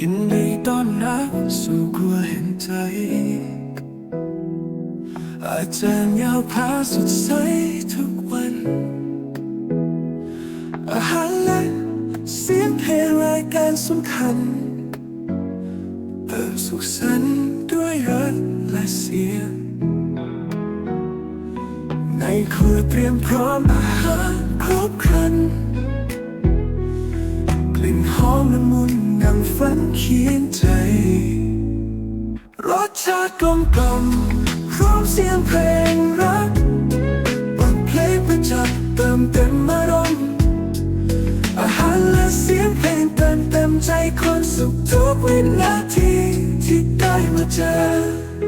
ยินดีต้อนรับสู่ครัวเห็นใจอาจารย์ยาวพาสดใสทุกวัน อาหารและเสียงเพลงรายการสำคัญเติมสุขสันต์ด้วยรักและเสียง ในครัวเตรียมพร้อมอาหารครบครัน กลิ่นหอมละมุนางฝันเขียนใจ รสชาติกลมกล่อมพร้อมเสียงเพลงรักบทเพลงประจับเติมเต็มอารมณ์อาหารและเสียงเพลงเติมเต็มใจคนสุขทุกวินาทีที่ได้มาเจอ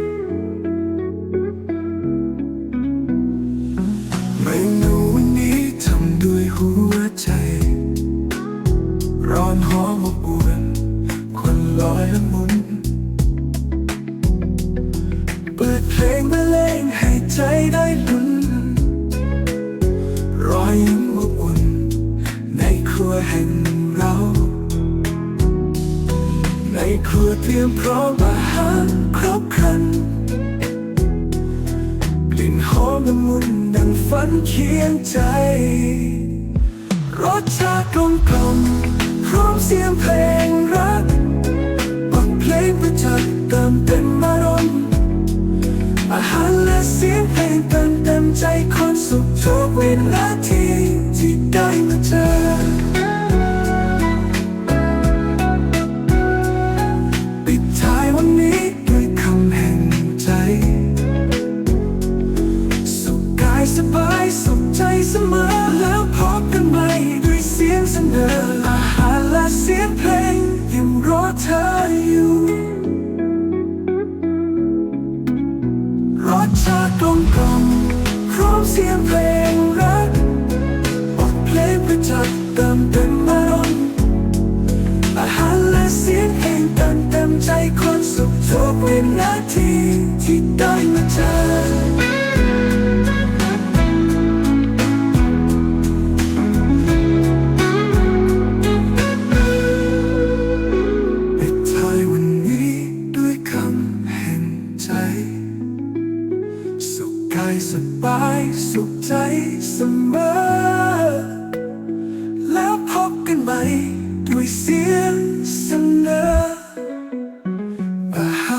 ใจได้ลุ้นรอยยิ้มอบอุ่น ในครัวแห่งเรา ในครัวเตรียมพร้อมอาหารครบครัน กลิ่นหอมละมุนดังฝันเคียงใจ รสชาติกลมกล่อมพร้อมเสียงเพลงรัก มอ แล้วพบกันใหม่ด้วยเสียงเสนอ อาหารและเสียงเพลงยังรอเธออยู่รสชาติกลมกล่อมพร้อมเสียงเพลงรักบทเพลงประจักษ์เติมเต็มอารมณ์อาหารและเสียงเพลงเติมเต็มใจคนสุขทุกวินาที เสมอ แล้วพบกันใหม่ด้วยเสียงเสนออา